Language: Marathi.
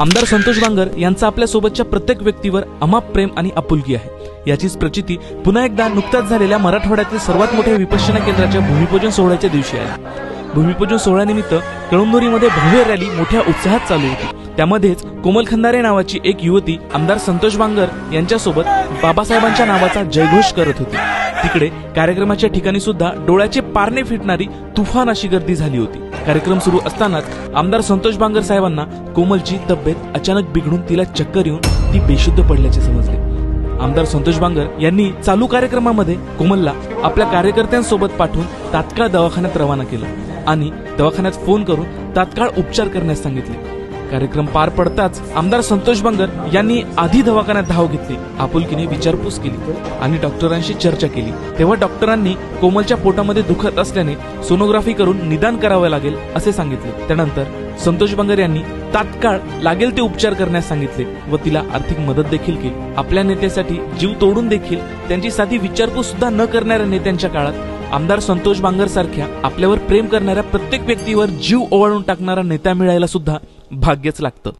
आमदार संतोष बांगर यांचा आपल्या सोबतच्या प्रत्येक व्यक्तीवर अमाप प्रेम आणि आपुलकी आहे. याचीच प्रचिती पुन्हा एकदा नुकत्याच झालेल्या मराठवाड्यातील सर्वात मोठ्या विपश्यना केंद्राच्या भूमिपूजन सोहळ्याच्या दिवशी आहे भूमिपूजन सोहळ्यानिमित्त कळंदोरीमध्ये भव्य रॅली मोठ्या उत्साहात चालू होती. त्यामध्येच कोमल खंदारे नावाची एक युवती आमदार संतोष बांगर यांच्यासोबत बाबासाहेबांच्या नावाचा जयघोष करत होती. तिकडे कार्यक्रमाच्या ठिकाणी सुद्धा डोळ्याचे पारणे फिटणारी तुफान अशी गर्दी झाली होती. कार्यक्रम सुरू असतानाच आमदार संतोष बांगर साहेबांना कोमलची तब्येत अचानक बिघडून तिला चक्कर येऊन ती बेशुद्ध पडल्याचे समजले. आमदार संतोष बांगर यांनी चालू कार्यक्रमामध्ये कोमलला आपल्या कार्यकर्त्यांसोबत पाठवून तात्काळ दवाखान्यात रवाना केलं आणि दवाखान्यात फोन करून तात्काळ उपचार करण्यास सांगितले. कार्यक्रम पार पडताच आमदार संतोष बंगर यांनी आधी दवाखान्यात धाव घेतली. आपुलकीने विचारपूस केली आणि डॉक्टरांशी चर्चा केली. तेव्हा डॉक्टरांनी कोमलच्या पोटामध्ये दुखत असल्याने सोनोग्राफी करून निदान करावे लागेल असे सांगितले. त्यानंतर संतोष बंगर यांनी तात्काळ लागेल ते उपचार करण्यास सांगितले व तिला आर्थिक मदत देखील केली. आपल्या नेत्यासाठी जीव तोडून देखील त्यांची साधी विचारपूस सुद्धा न करणाऱ्या नेत्यांच्या काळात आमदार संतोष बांगर सारख्या आपल्यावर प्रेम करणाऱ्या प्रत्येक व्यक्तीवर जीव ओवाळून टाकणारा नेता मिळायला सुद्धा भाग्यच लागतं.